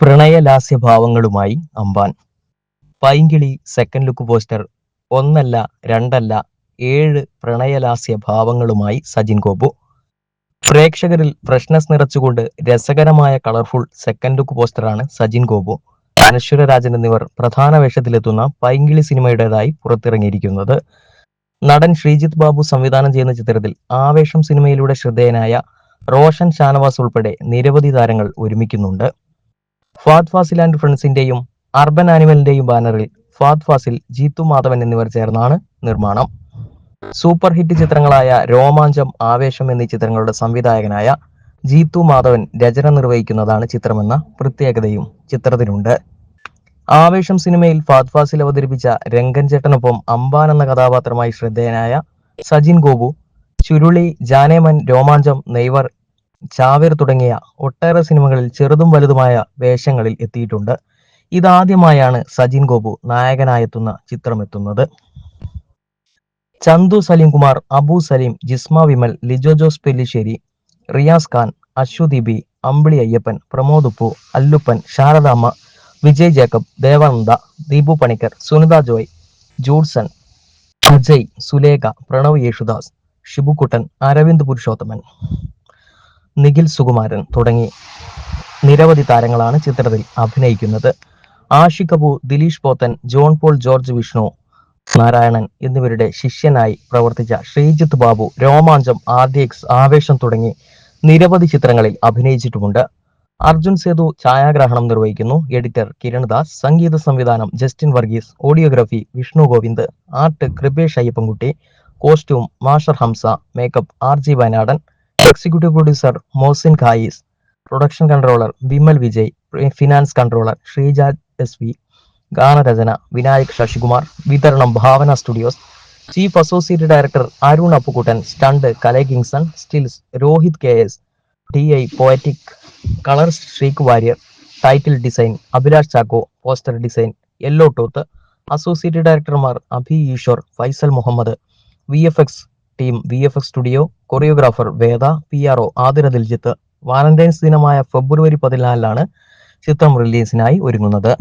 പ്രണയലാസ്യ ഭാവങ്ങളുമായി Amban. Painkili second look poster ഒന്നല്ല രണ്ടല്ല ഏഴ് പ്രണയലാസ്യ ഭാവങ്ങളുമായി സജിൻ ഗോപു. പ്രേക്ഷകരിൽ ഫ്രഷ്നസ് നിറച്ചുകൊണ്ട് രസകരമായ കളർഫുൾ സെക്കൻഡ് ലുക്ക് പോസ്റ്ററാണ് സജിൻ ഗോപു. അനശ്വര രാജൻ എന്നിവർ പ്രധാന വേഷത്തിലെത്തുന്ന പൈങ്കിളി സിനിമയുടേതായി പുറത്തിറങ്ങിയിരിക്കുന്നത്. നടൻ ശ്രീജിത്ത് ബാബു സംവിധാനം ചെയ്യുന്ന ചിത്രത്തിൽ ആവേശം സിനിമയിലൂടെ ശ്രദ്ധേയനായ റോഷൻ ഷാനവാസ് ഉൾപ്പെടെ നിരവധി താരങ്ങൾ ഒരുമിക്കുന്നുണ്ട്. ഫാദ് ഫാസിൽ ആൻഡ് ഫ്രണ്ട്സിന്റെയും അർബൻ ആനിമലിന്റെയും ബാനറിൽ ഫാദ് ഫാസിൽ ജീത്തു മാധവൻ എന്നിവർ ചേർന്നാണ് നിർമ്മാണം. സൂപ്പർ ഹിറ്റ് ചിത്രങ്ങളായ രോമാഞ്ചം ആവേശം എന്നീ ചിത്രങ്ങളുടെ സംവിധായകനായ ജീത്തു മാധവൻ രചന നിർവഹിക്കുന്നതാണ് ചിത്രമെന്ന പ്രത്യേകതയും ചിത്രത്തിനുണ്ട്. ആവേശം സിനിമയിൽ ഫാദ് ഫാസിൽ അവതരിപ്പിച്ച രംഗൻ ചേട്ടനൊപ്പം അമ്പാൻ എന്ന കഥാപാത്രമായി ശ്രദ്ധേയനായ സജിൻ ഗോപു ചുരുളി ജാനേമൻ രോമാഞ്ചം നെയ്വർ ചാവേർ തുടങ്ങിയ ഒട്ടേറെ സിനിമകളിൽ ചെറുതും വലുതുമായ വേഷങ്ങളിൽ എത്തിയിട്ടുണ്ട്. ഇതാദ്യമായാണ് Sajin Gopu നായകനായെത്തുന്ന ചിത്രമെത്തുന്നത്. Chandu Saleem Kumar Abu Saleem Jisma Vimal Lijo Jose Pellissery Riyas Khan Aswathy Ambili Ayyappan Pramod Uppu Alluppan Saradamma Vijay Jacob Devananda Deepu Panicker Sunitha Joy Judson Ajay Sulekha Pranav Yesudas Shibukuttan Aravind Purushothaman. Nikhil Sukumaran തുടങ്ങി നിരവധി താരങ്ങളാണ് ചിത്രത്തിൽ അഭിനയിക്കുന്നത്. Aashi Kapoor Dileesh Pothan John Paul George Vishnu Narayanan എന്നിവരുടെ ശിഷ്യനായി പ്രവർത്തിച്ച ശ്രീജിത്ത് ബാബു രോമാഞ്ചം ആദ്യക്സ് ആവേശം തുടങ്ങി നിരവധി ചിത്രങ്ങളിൽ അഭിനയിച്ചിട്ടുമുണ്ട്. അർജുൻ സേതു ഛായാഗ്രഹണം നിർവഹിക്കുന്നു. എഡിറ്റർ കിരൺദാസ് സംഗീത സംവിധാനം Justin Varghese audiography Vishnu Govind art Kripesh Ayyappankutty costume Mashar Hamsa makeup R G Wayanadan executive producer Mohsin Khais production controller Vimal Vijay finance controller Sreejaj S V ഗാനരചന വിനായക് ശശികുമാർ വിതരണം Bhavana studios chief associate director Arun Appukuttan stunt Kalai Kingson stills Rohit K S T I Poetic colour Sreek Warrier title design Abhilash Chacko poster design Yellow Tooth associate ഡയറക്ടർമാർ Abhi Eswar Faisal Muhammad V F X team V F X studio choreographer Veda P R O Athira Diljith Valentine's ദിനമായ ഫെബ്രുവരി പതിനാലിലാണ് ചിത്രം റിലീസിനായി ഒരുങ്ങുന്നത്.